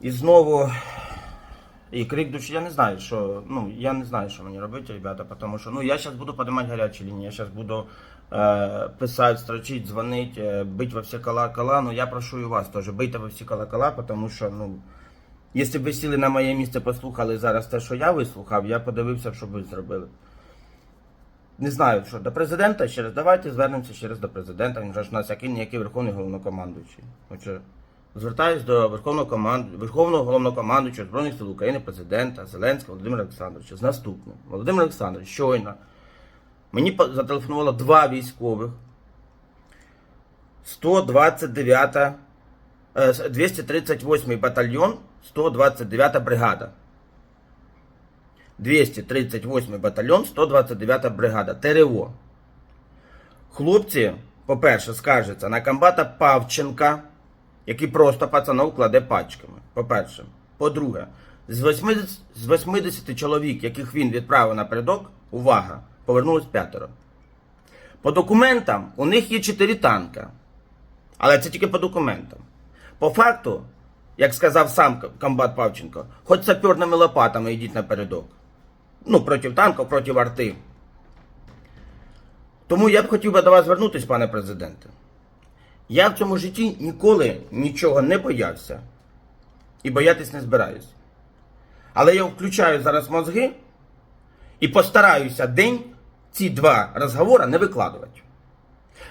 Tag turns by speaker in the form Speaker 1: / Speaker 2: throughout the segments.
Speaker 1: І знову. І крик душі, я не знаю, що. Ну, я не знаю, що мені робити, ребята, тому що ну, я зараз буду піднімати гарячі лінії, я зараз буду е, писати, строчити, дзвонити, е, бити во всі колокола. Ну я прошу і вас теж, бийте во всі колокола, тому що, ну, якщо б ви сіли на моє місце, послухали зараз те, що я вислухав, я подивився, що ви зробили. Не знаю, що до президента ще раз. Давайте звернемося ще раз до президента. Він же ж у нас який ніякий верховний головнокомандуючий. Отже, звертаюсь до Верховного команд... Верховного головнокомандуючого Збройних сил України, президента Зеленського Володимира Олександровича з наступним. Володимир Олександрович, щойно мені зателефонувало два військових. 129 е, 238 батальйон, 129 бригада. 238 батальйон, 129 бригада, ТРО. Хлопці, по-перше, скаржаться на комбата Павченка, який просто пацанов кладе пачками. По-перше. По-друге, з 80, з 80 чоловік, яких він відправив на передок, увага, повернулось п'ятеро. По документам у них є 4 танка. Але це тільки по документам. По факту, як сказав сам комбат Павченко, хоч саперними лопатами йдіть на передок. Ну, проти танків, проти арти. Тому я б хотів би до вас звернутися, пане президенте. Я в цьому житті ніколи нічого не боявся і боятись не збираюсь. Але я включаю зараз мозги і постараюся день ці два розговори не викладувати.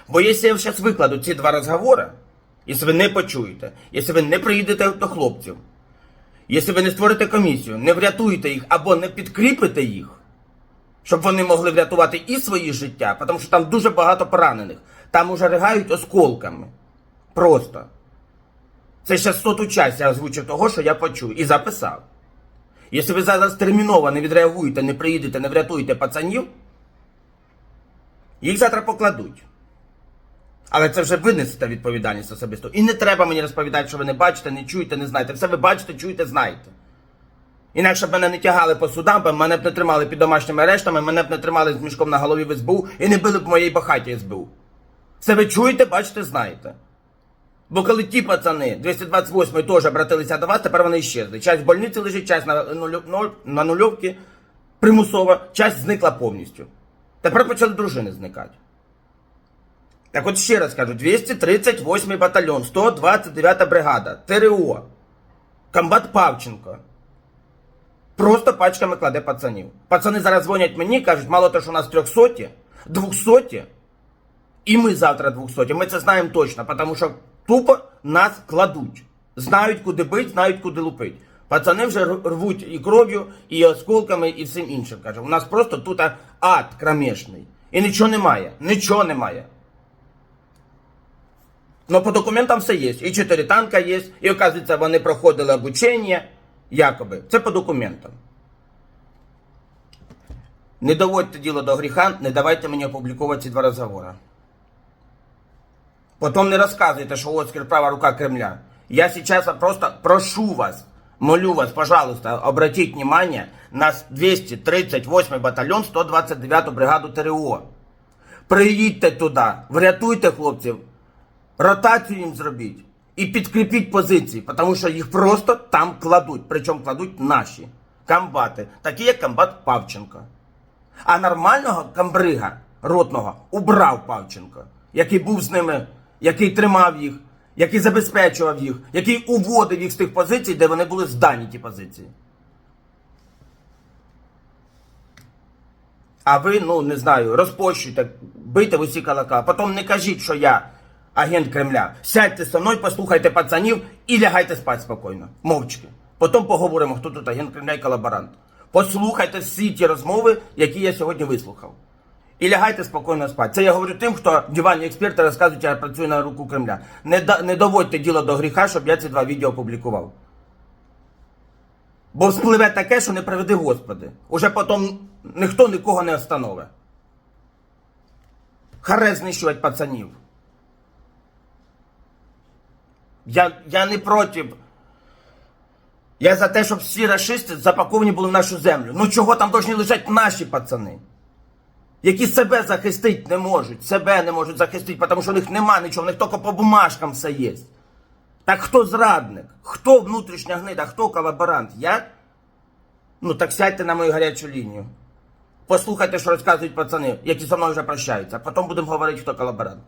Speaker 1: Бо якщо я зараз викладу ці два розговори, якщо ви не почуєте, якщо ви не приїдете до хлопців, якщо ви не створите комісію, не врятуєте їх або не підкріпите їх, щоб вони могли врятувати і свої життя, тому що там дуже багато поранених. Там уже ригають осколками. Просто. Це ще соту час я озвучив того, що я почув і записав. Якщо ви зараз терміново не відреагуєте, не приїдете, не врятуєте пацанів, їх завтра покладуть. Але це вже ви несете відповідальність особисто. І не треба мені розповідати, що ви не бачите, не чуєте, не знаєте. Все ви бачите, чуєте, знаєте. Інакше б мене не тягали по судам, бо мене б не тримали під домашніми арештами, мене б не тримали з мішком на голові в СБУ і не били б моїй бахаті СБУ. Все ви чуєте, бачите, знаєте. Бо коли ті пацани 228 теж обратилися до вас, тепер вони іщезли. Часть в больниці лежить, часть на, на нульовці примусово, часть зникла повністю. Тепер почали дружини зникати. Так от ще раз кажу, 238 батальйон, 129 бригада, ТРО, комбат Павченко. Просто пачками кладе пацанів. Пацани зараз дзвонять мені, кажуть, мало того, що у нас 300, 200, і ми завтра 200. Ми це знаємо точно, тому що тупо нас кладуть. Знають, куди бить, знають, куди лупить. Пацани вже рвуть і кров'ю, і осколками, і всім іншим. Каже, у нас просто тут ад кромешний. І нічого немає. Нічого немає. Но по документам все є. І 4 танка є, і оказується, вони проходили обучення, якоби. Це по документам. Не доводьте діло до гріха, не давайте мені опубліковувати ці два розговори. Потом не розказуйте, що Оскар права рука Кремля. Я сейчас просто прошу вас, молю вас, пожалуйста, обратить внимание на 238 батальйон 129 бригаду ТРО. Приїдьте туди, врятуйте хлопців, ротацію їм зробіть і підкріпіть позиції, тому що їх просто там кладуть. Причому кладуть наші комбати, такі як комбат Павченко. А нормального камбрига ротного убрав Павченко, який був з ними, який тримав їх, який забезпечував їх, який уводив їх з тих позицій, де вони були здані ті позиції. А ви, ну не знаю, розпощуйте, бийте в усі колока. Потім не кажіть, що я агент Кремля. Сядьте зі мною, послухайте пацанів і лягайте спати спокійно, мовчки. Потім поговоримо, хто тут агент Кремля і колаборант. Послухайте всі ті розмови, які я сьогодні вислухав. І лягайте спокійно спати. Це я говорю тим, хто диванні експерти розказують, я працюю на руку Кремля. Не, да- не доводьте діло до гріха, щоб я ці два відео опублікував. Бо спливе таке, що не приведи Господи. Уже потім ніхто нікого не остановить. Харе знищувати пацанів. Я, я не проти. Я за те, щоб всі расисти запаковані були в нашу землю. Ну чого там повинні лежати наші пацани? Які себе захистити не можуть, себе не можуть захистити, тому що у них нема нічого, у них тільки по бумажкам все є. Так хто зрадник? Хто внутрішня гнида, хто колаборант? Я? Ну так сядьте на мою гарячу лінію. Послухайте, що розказують пацани, які зі мною вже прощаються, а потім будемо говорити, хто колаборант.